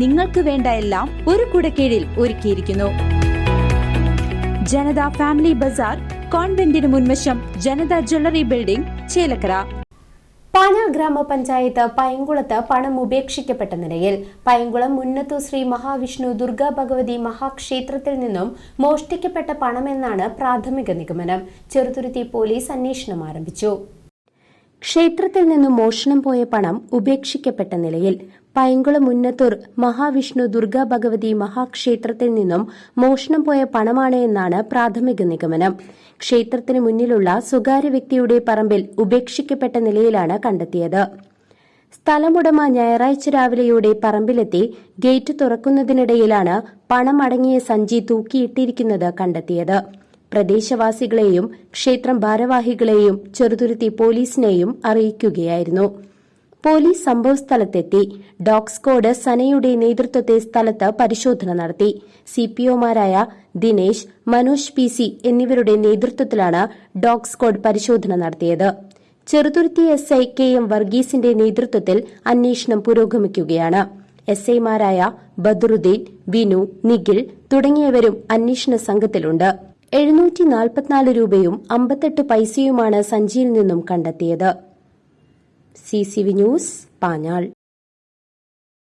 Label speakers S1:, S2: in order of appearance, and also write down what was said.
S1: നിങ്ങൾക്ക് വേണ്ട എല്ലാം ഒരു കുടക്കീഴിൽ ഒരുക്കിയിരിക്കുന്നു. ജനത ഫാമിലി ബസാർ കോൺവെന്റിന് മുൻവശം ജനത ജ്വല്ലറി ബിൽഡിംഗ് ചേലക്കര.
S2: പാന ഗ്രാമപഞ്ചായത്ത് പയങ്കുളത്ത് പണം ഉപേക്ഷിക്കപ്പെട്ട നിലയിൽ പയങ്കുളം മുന്നത്തു ശ്രീ മഹാവിഷ്ണു ദുർഗാ ഭഗവതി മഹാക്ഷേത്രത്തിൽ നിന്നും മോഷ്ടിക്കപ്പെട്ട പണമെന്നാണ് പ്രാഥമിക നിഗമനം. ചെറുതുരുത്തി പോലീസ് അന്വേഷണം ആരംഭിച്ചു. ക്ഷേത്രത്തിൽ നിന്നും മോഷണം പോയ പണം ഉപേക്ഷിക്കപ്പെട്ട നിലയിൽ പൈങ്കുളം മുന്നത്തൂർ മഹാവിഷ്ണു ദുർഗാ ഭഗവതി മഹാക്ഷേത്രത്തിൽ നിന്നും മോഷണം പോയ പണമാണ് എന്നാണ് പ്രാഥമിക നിഗമനം. ക്ഷേത്രത്തിന് മുന്നിലുള്ള സ്വകാര്യ വ്യക്തിയുടെ പറമ്പിൽ ഉപേക്ഷിക്കപ്പെട്ട നിലയിലാണ് കണ്ടെത്തിയത്. സ്ഥലമുടമ ഞായറാഴ്ച രാവിലെയോടെ പറമ്പിലെത്തി ഗേറ്റ് തുറക്കുന്നതിനിടയിലാണ് പണം അടങ്ങിയ സഞ്ചി തൂക്കിയിട്ടിരിക്കുന്നത് കണ്ടെത്തിയത്. പ്രദേശവാസികളെയും ക്ഷേത്രം ഭാരവാഹികളെയും ചെറുതുരുത്തി പോലീസിനെയും അറിയിക്കുകയായിരുന്നു. പോലീസ് സംഭവസ്ഥലത്തെത്തി ഡോഗ് സ്ക്വാഡ് സനയുടെ നേതൃത്വത്തെ സ്ഥലത്ത് പരിശോധന നടത്തി. സിപിഒമാരായ ദിനേശ് മനോജ് പി സി എന്നിവരുടെ നേതൃത്വത്തിലാണ് ഡോഗ് സ്ക്വാഡ് പരിശോധന നടത്തിയത്. Cheruthuruthy S I K M വർഗീസിന്റെ നേതൃത്വത്തിൽ അന്വേഷണം പുരോഗമിക്കുകയാണ്. എസ് ഐമാരായ ബദറുദ്ദീൻ വിനു നിഖിൽ തുടങ്ങിയവരും അന്വേഷണ സംഘത്തിലുണ്ട്. എഴുന്നൂറ്റി നാൽപ്പത്തിനാല് രൂപയും അമ്പത്തെട്ട് പൈസയുമാണ് സഞ്ചിയിൽ നിന്നും കണ്ടെത്തിയത്. C C V news Panjal.